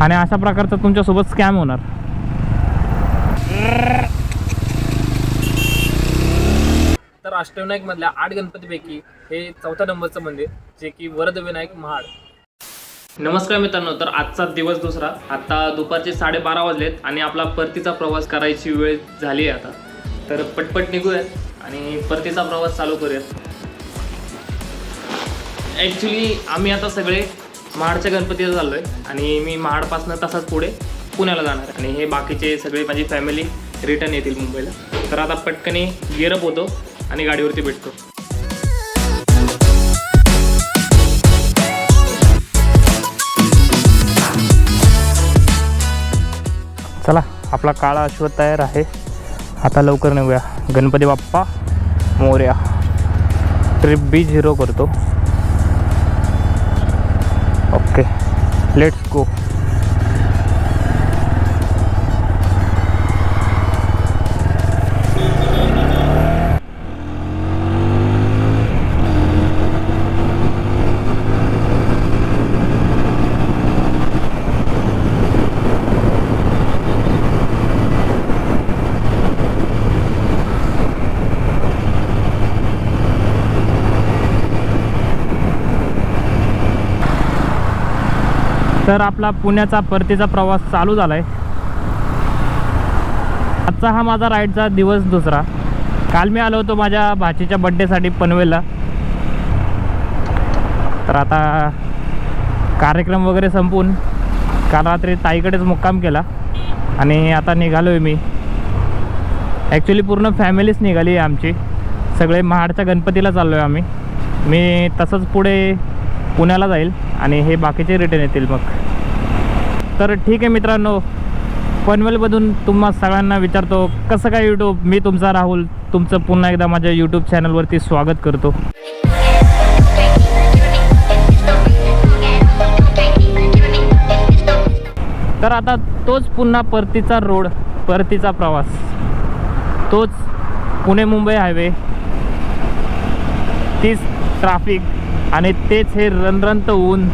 आणि अशा प्रकारचा तुमच्यासोबत स्कॅम होणार. तर अष्टविनायक मधल्या आठ गणपतीपैकी हे चौथ्या नंबरचं मंदिर जे की वरदविनायक महाड. नमस्कार मित्रांनो तर आजचा दिवस दुसरा. आता दुपारचे साडेबारा वाजलेत आणि आपला परतीचा प्रवास करायची वेळ झाली आहे आता. तर पटपट निघूयात आणि परतीचा प्रवास चालू करूयात. ॲक्च्युली आम्ही आता सगळे महाडच्या गणपतीला चाललो आहे आणि मी महाडपासनं तसाच पुढे पुण्याला जाणार. आणि हे बाकीचे सगळे माझी फॅमिली रिटर्न येतील मुंबईला. तर आता पटकन गिरप होतो आणि गाडीवरती भेटतो. चला आपला काळा अश्वत तयार आहे. आता लवकर निघूया. Ganpati Bappa Morya. Trip B zero करतो. লেটস গো तर आपला पुण्याचा परतीचा प्रवास चालू झाला आहे आजचा हा माझा राईडचा दिवस दुसरा. काल मी आलो होतो माझ्या भाचीच्या बड्डेसाठी पनवेलला. तर आता कार्यक्रम वगैरे संपून काल रात्री ताईकडेच मुक्काम केला आणि आता निघालो आहे मी. ॲक्च्युली पूर्ण फॅमिलीच निघाली आहे आमची. सगळे महाडच्या गणपतीला चाललो आहे आम्ही. मी तसंच पुढे पुण्याला जाईल. आणि हे बाकीचे रिटर्न येतील मग. तर ठीक आहे मित्रांनो पनवेलमधून तुम्हा सगळ्यांना विचारतो कसं काय यूट्यूब मी तुमचा राहुल तुमचं पुन्हा एकदा माझ्या यूट्यूब चॅनलवरती स्वागत करतो. तर आता तोच पुन्हा परतीचा रोड परतीचा प्रवास. तोच पुणे मुंबई हायवे तीच ट्राफिक आणि तेच हे रणरणत ऊन.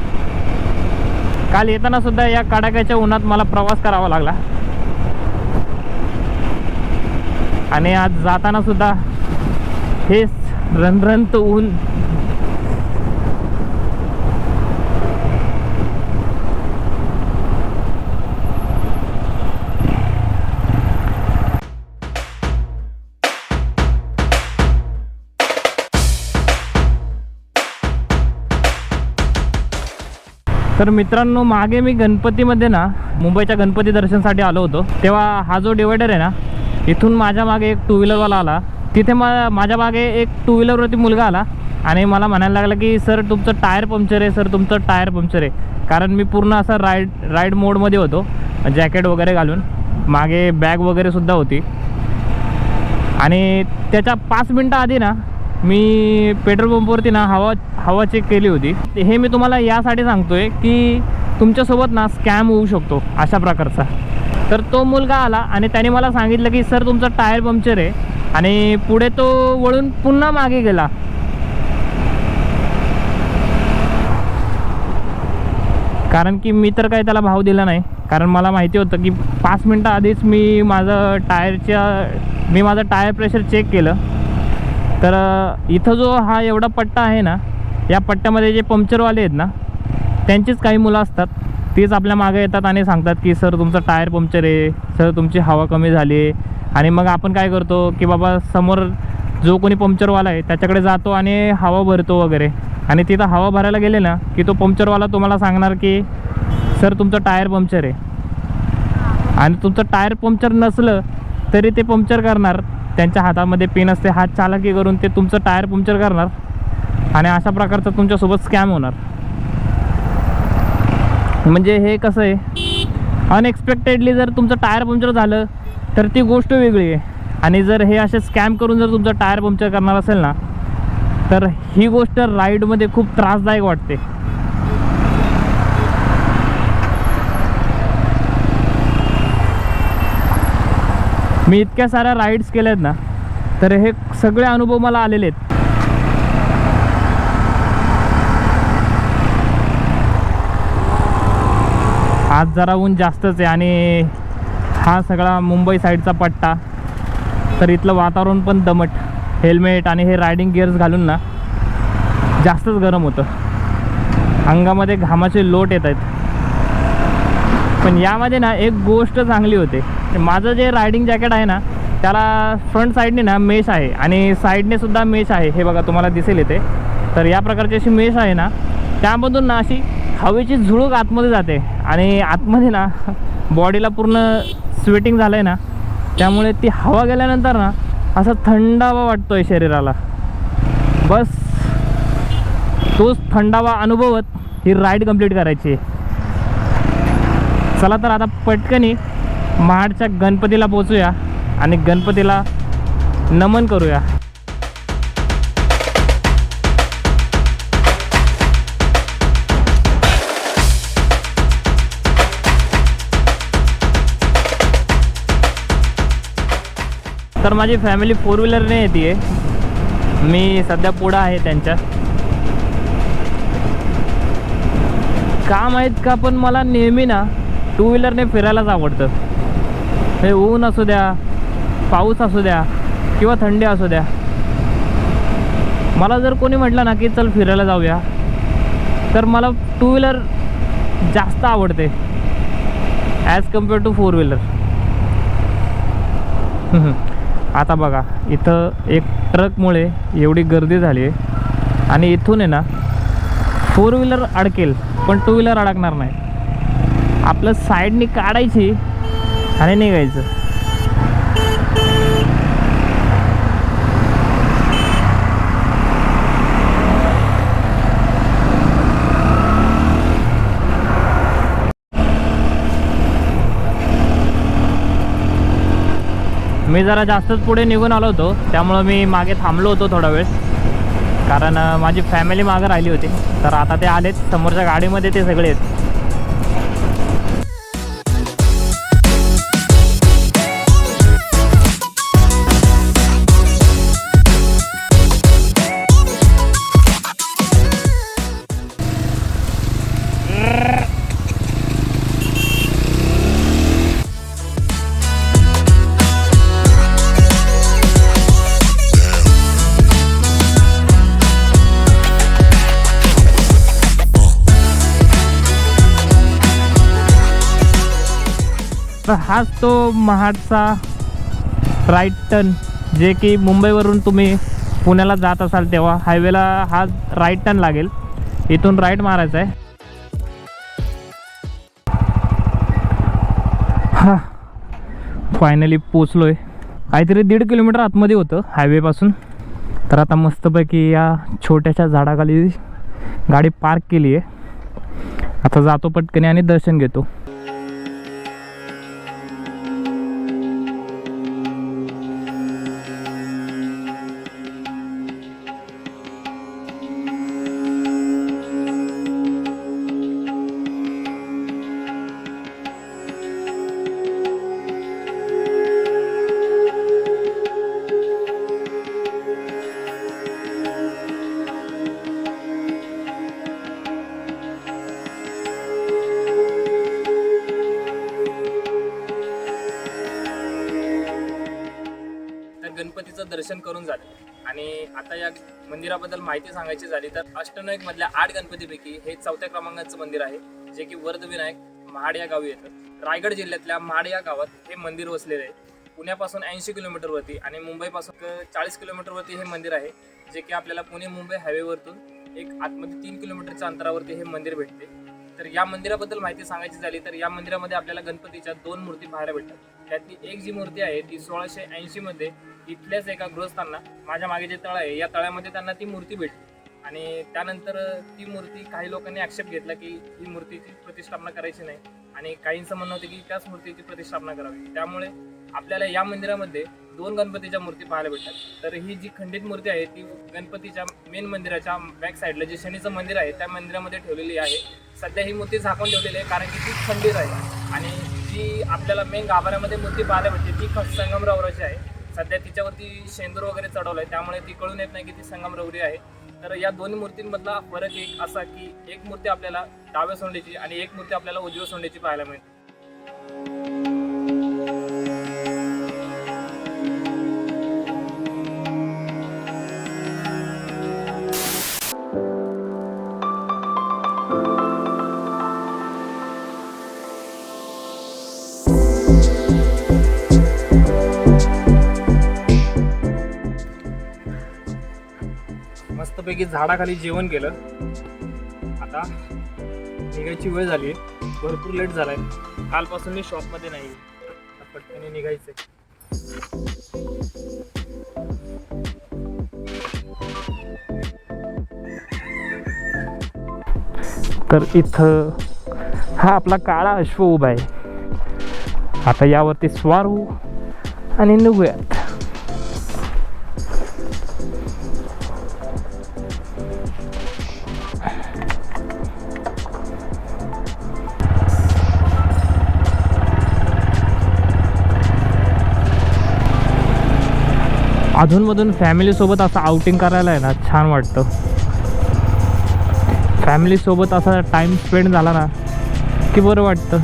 काल येताना सुद्धा या कडाक्याच्या उन्हात मला प्रवास करावा लागला. आणि आज जाताना सुद्धा हेच रणरणत ऊन तर मित्रांनो मागे मी गणपतीमध्ये ना मुंबईच्या गणपती दर्शनसाठी आलो होतो. तेव्हा हा जो डिवायडर आहे ना इथून माझ्या मागे एक टू व्हीलरवाला आला. तिथे मा माझ्या मागे एक टू व्हीलरवरती मुलगा आला आणि मला म्हणायला लागला की सर तुमचं टायर पंक्चर आहे सर तुमचं टायर पंक्चर आहे. कारण मी पूर्ण असा राईड राईड मोडमध्ये होतो जॅकेट वगैरे घालून. मागे बॅग वगैरेसुद्धा होती. आणि त्याच्या पाच मिनटं आधी ना मी पेट्रोल पंपवरती ना हवा हवा चेक केली होती. हे मी तुम्हाला यासाठी सांगतोय की तुमच्यासोबत ना स्कॅम होऊ शकतो अशा प्रकारचा. तर तो मुलगा आला आणि त्याने मला सांगितलं की सर तुमचा टायर पंक्चर आहे आणि पुढे तो वळून पुन्हा मागे गेला. कारण की मी तर काही त्याला भाव दिला नाही. कारण मला माहिती होतं की पाच मिनटं आधीच मी माझं टायरच्या मी माझं टायर प्रेशर चेक केलं. तर इथं जो हा एवढा पट्टा आहे ना या पट्ट्यामध्ये जे पंक्चरवाले आहेत ना त्यांचीच काही मुलं असतात. तीच आपल्या मागे येतात आणि सांगतात की सर तुमचं टायर पंक्चर आहे. सर तुमची हवा कमी झाली आहे. आणि मग आपण काय करतो की बाबा समोर जो कोणी पंक्चरवाला आहे त्याच्याकडे जातो आणि हवा भरतो वगैरे. आणि तिथं हवा भरायला गेले ना की तो पंक्चरवाला तुम्हाला सांगणार की सर तुमचं टायर पंक्चर आहे. आणि तुमचं टायर पंक्चर नसलं तरी ते पंक्चर करणार. त्यांच्या हातामध्ये पेन असते. हात चालाकी करून ते तुमचं टायर पंक्चर करणार. आणि अशा प्रकारचा तुमच्यासोबत स्कॅम होणार. म्हणजे हे कसं आहे? अनएक्सपेक्टेडली जर तुमचं टायर पंक्चर झालं तर ती गोष्ट वेगळी आहे. आणि जर हे असे स्कॅम करून जर तुमचं टायर पंक्चर करणार असेल ना तर ही गोष्ट राईडमध्ये खूप त्रासदायक वाटते. मी इतक्या साऱ्या राईड्स केल्यात ना तर हे सगळे अनुभव मला आलेले आहेत. आज जरा ऊन जास्तच आहे आणि हा सगळा मुंबई साईडचा पट्टा तर इथलं वातावरण पण दमट हेल्मेट आणि हे रायडिंग गिअर्स घालून ना जास्तच गरम होतं. अंगामध्ये घामाचे लोट येत आहेत. पण यामध्ये ना एक गोष्ट चांगली होते. माझं जे रायडिंग जॅकेट आहे ना त्याला फ्रंट साईडने ना मेश आहे आणि साईडने सुद्धा मेश आहे. हे बघा तुम्हाला दिसेल इथे. तर या प्रकारची अशी मेश आहे ना त्यामधून ना अशी हवेची झुळूक आतमध्ये जाते. आणि आतमध्ये ना बॉडीला पूर्ण स्वेटिंग झालं आहे ना त्यामुळे ती हवा गेल्यानंतर ना असा थंडावा वाटतो आहे शरीराला. बस तोच थंडावा अनुभवत ही राईड कंप्लीट करायची आहे. चला तर आता पटकनी महाडच्या गणपतीला पोचूया आणि गणपतीला नमन करूया. तर माझी फॅमिली फोर व्हीलरने येते. मी सध्या पुढं आहे त्यांच्या. काम आहेत का पण मला नेहमी ना टू व्हीलरने फिरायलाच आवडतं. हे ऊन असू द्या पाऊस असू द्या किंवा थंडी असू द्या. मला जर कोणी म्हटलं ना की चल फिरायला जाऊया तर मला टू व्हीलर जास्त आवडते as compare to four wheeler आता बघा इथं एक ट्रकमुळे एवढी गर्दी झाली आहे आणि इथून आहे ना फोर व्हीलर अडकेल पण टू व्हीलर अडकणार नाही. आपलं साईडनी काढायची आणि निघायचं मी जरा जास्तच पुढे निघून आलो होतो त्यामुळं मी मागे थांबलो होतो थोडा वेळ. कारण माझी फॅमिली मागं राहिली होती. तर आता ते आलेत समोरच्या गाडीमध्ये ते सगळे आहेत. तर हाच तो महाडचा राईट टर्न जे की मुंबईवरून तुम्ही पुण्याला जात असाल तेव्हा. हायवेला हा राईट टर्न लागेल. इथून राईट मारायचा आहे. हा. फायनली पोचलो आहे काहीतरी दीड किलोमीटर आतमध्ये होतं हायवेपासून तर आता मस्तपैकी या छोट्याशा झाडाखाली गाडी पार्क केली आहे आता जातो पटकन आणि दर्शन घेतो. दर्शन करून झालं. आणि आता या मंदिराबद्दल माहिती सांगायची झाली तर अष्टनायक मधल्या आठ गणपतीपैकी हे चौथ्या क्रमांकाचं मंदिर आहे जे की वर्धविनायक महाड या गावी येतं. रायगड जिल्ह्यातल्या महाड या गावात हे मंदिर वसलेले आहे. पुण्यापासून ऐंशी किलोमीटरवरती आणि मुंबईपासून चाळीस किलोमीटरवरती हे मंदिर आहे जे की आपल्याला पुणे मुंबई हायवेवरतून एक आतमध्ये तीन किलोमीटरच्या अंतरावरती हे मंदिर भेटते. तर या मंदिराबद्दल माहिती सांगायची झाली तर या मंदिरामध्ये आपल्याला गणपतीच्या दोन मूर्ती पाहायला भेटतात. त्यातली एक जी मूर्ती आहे ती सोळाशे ऐंशीमध्ये इथल्याच एका गृहस्थांना माझ्या मागे जे तळ आहे या तळ्यामध्ये त्यांना ती मूर्ती भेटली. आणि त्यानंतर ती मूर्ती काही लोकांनी आक्षेप घेतला की ही मूर्तीची प्रतिष्ठापना करायची नाही. आणि काहींचं म्हणणं होतं की त्याच मूर्तीची प्रतिष्ठापना करावी. त्यामुळे आपल्याला या मंदिरामध्ये दोन गणपतीच्या मूर्ती पाहायला भेटतात. तर ही जी खंडित मूर्ती आहे ती गणपतीच्या मेन मंदिराच्या बॅक साईडला जे शनीचं मंदिर आहे त्या मंदिरामध्ये ठेवलेली आहे. सध्या ही मूर्ती झाकून ठेवलेली आहे कारण की ती खंडित आहे. आणि जी आपल्याला मेन गाभाऱ्यामध्ये मूर्ती पाहायला भेटते ती संगमरावराची आहे. सध्या तिच्यावरती शेंदूर वगैरे चढवलं आहे त्यामुळे ती कळून येत नाही की ती संगमरवरी आहे. तर या दोन्ही मूर्तींमधला फरक एक असा की एक मूर्ती आपल्याला डाव्या सोंडीची आणि एक मूर्ती आपल्याला उजव्या सोंडीची पाहायला मिळते. मस्तपैकी झाडाखाली जेवण केलं. आता निघायची वेळ झाली आहे. भरपूर लेट झालाय. कालपासून मी शॉपमध्ये नाही. पटकने पटकन निघायचंय. तर इथं हा आपला काळा अश्व उभा आहे. आता यावरती स्वार होऊ आणि निघूयात. अधूनमधून फॅमिलीसोबत असं आउटिंग करायला आहे ना छान वाटतं. फॅमिलीसोबत असा टाईम स्पेंड झाला ना की बरं वाटतं.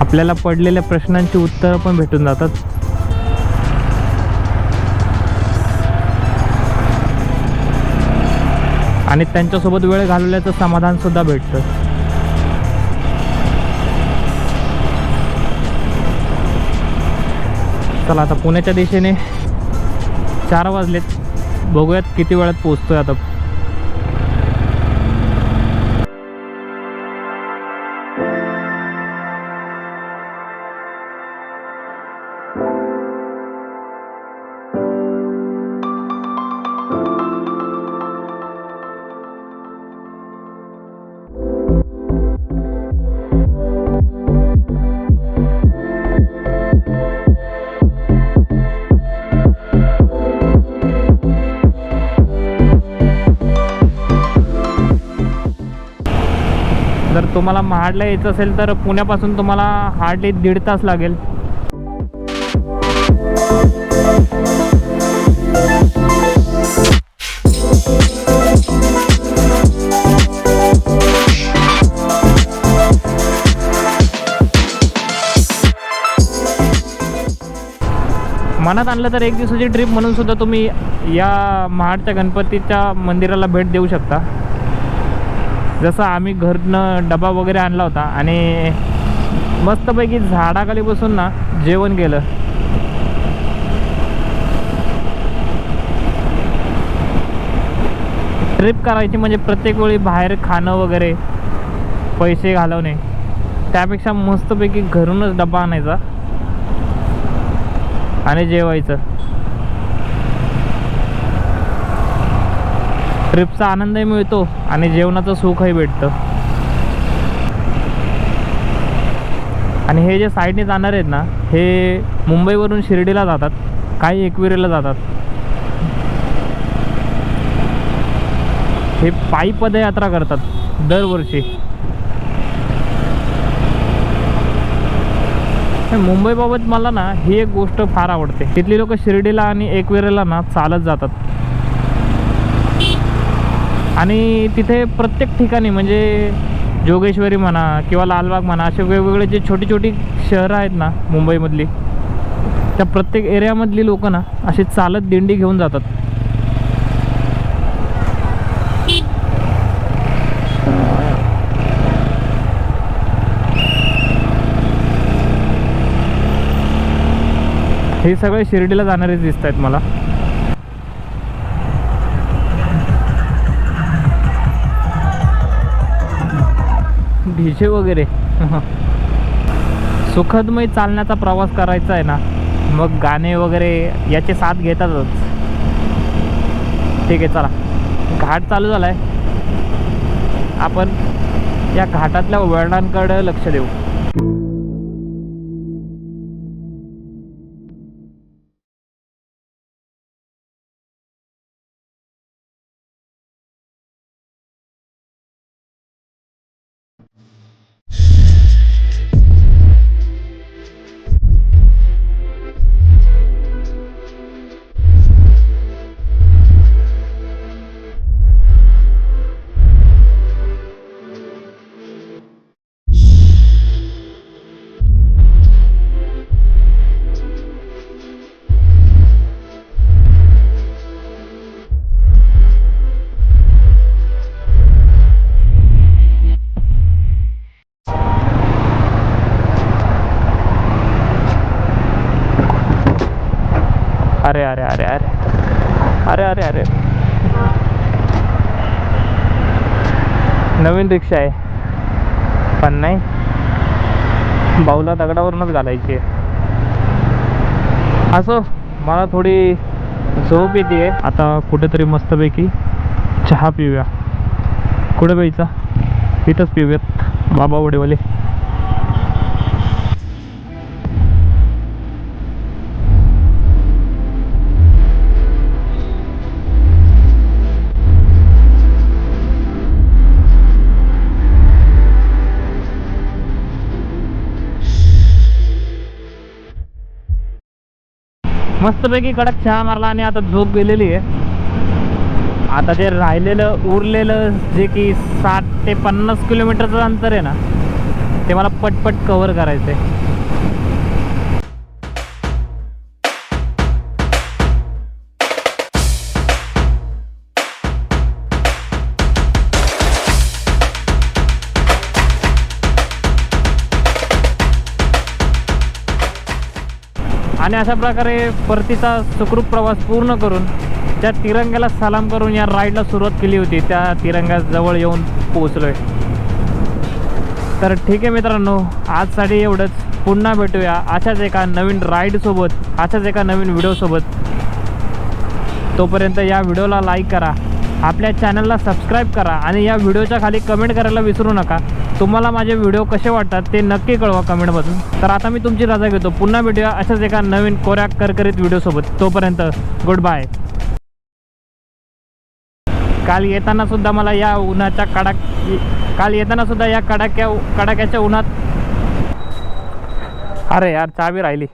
आपल्याला पडलेल्या प्रश्नांची उत्तरं पण भेटून जातात. आणि त्यांच्यासोबत वेळ घालवल्याचं समाधानसुद्धा भेटतं. चला आता पुण्याच्या दिशेने चार वाजलेत. बघूयात किती वेळात पोचतोय आता. तुम्हाला महाडला यायचं असेल तर पुण्यापासून तुम्हाला हार्डली दीड तास लागेल. मनात आणलं तर एक दिवसाची ट्रिप म्हणून सुद्धा तुम्ही या महाडच्या गणपतीच्या मंदिराला भेट देऊ शकता. जसं आम्ही घरनं डबा वगैरे आणला होता आणि मस्तपैकी झाडाखाली बसून ना जेवण केलं. ट्रिप करायची म्हणजे प्रत्येक वेळी बाहेर खाणं वगैरे पैसे घालवणे. त्यापेक्षा मस्तपैकी घरूनच डबा आणायचा आणि जेवायचं. ट्रिपचा आनंदही मिळतो आणि जेवणाचं सुखही भेटतं. आणि हे जे साईडने जाणार आहेत ना हे मुंबईवरून शिर्डीला जातात काही एकविरेला जातात. हे पायी पदयात्रा करतात दरवर्षी. मुंबईबाबत मला ना ही एक गोष्ट फार आवडते. तिथली लोक शिर्डीला आणि एकविरेला ना चालत जातात. आणि तिथे प्रत्येक ठिकाणी म्हणजे जोगेश्वरी म्हणा किंवा लालबाग म्हणा असे वेगवेगळे जे छोटी छोटी शहरं आहेत ना मुंबईमधली त्या प्रत्येक एरियामधली लोक ना अशी चालत दिंडी घेऊन जातात. हे सगळे शिर्डीला जाणारे दिसत आहेत मला. भिजे वगैरे. सुखदमय चालण्याचा प्रवास करायचा आहे ना मग गाणे वगैरे याचे साथ घेतातच. ठीक आहे चला. घाट चालू झाला आहे आपण या घाटातल्या वळणांकडे लक्ष देऊ. अरे अरे अरे अरे. अरे अरे अरे. नवीन रिक्षा आहे. पण नाही. बाऊला दगडावरूनच घालायची आहे. असो मला थोडी झोप येते आता कुठेतरी मस्तपैकी चहा पिऊया. कुठे प्यायचा इथंच पिऊयात. बाबा वडेवाले. मस्तपैकी कडक चहा मारला आणि आता झोप गेलेली आहे. आता जे राहिलेलं उरलेलं जे की साठ ते पन्नास किलोमीटरचं अंतर आहे ना ते मला पटपट कव्हर करायचं आहे आणि अशा प्रकारे परतीचा सुखरूप प्रवास पूर्ण करून त्या तिरंग्याला सलाम करून या राईडला सुरुवात केली होती. त्या तिरंग्याजवळ येऊन पोहोचलोय. तर ठीक आहे मित्रांनो आजसाठी एवढंच. पुन्हा भेटूया अशाच एका नवीन राईडसोबत अशाच एका नवीन व्हिडिओसोबत तोपर्यंत या व्हिडिओला लाईक करा. आपल्या चॅनलला सबस्क्राईब करा आणि या व्हिडिओच्या खाली कमेंट करायला विसरू नका. तुम्हाला माझे व्हिडिओ कसे वाटतात ते नक्की कळवा कमेंटमधून तर आता मी तुमची रजा घेतो. पुन्हा भेटूया अशाच एका नवीन कोऱ्या करकरीत व्हिडिओसोबत तोपर्यंत गुड बाय काल येताना सुद्धा मला या उन्हाच्या कडाक काल येताना सुद्धा या कडाक्या कडाक्याच्या उन्हात अरे यार चावी राहिली.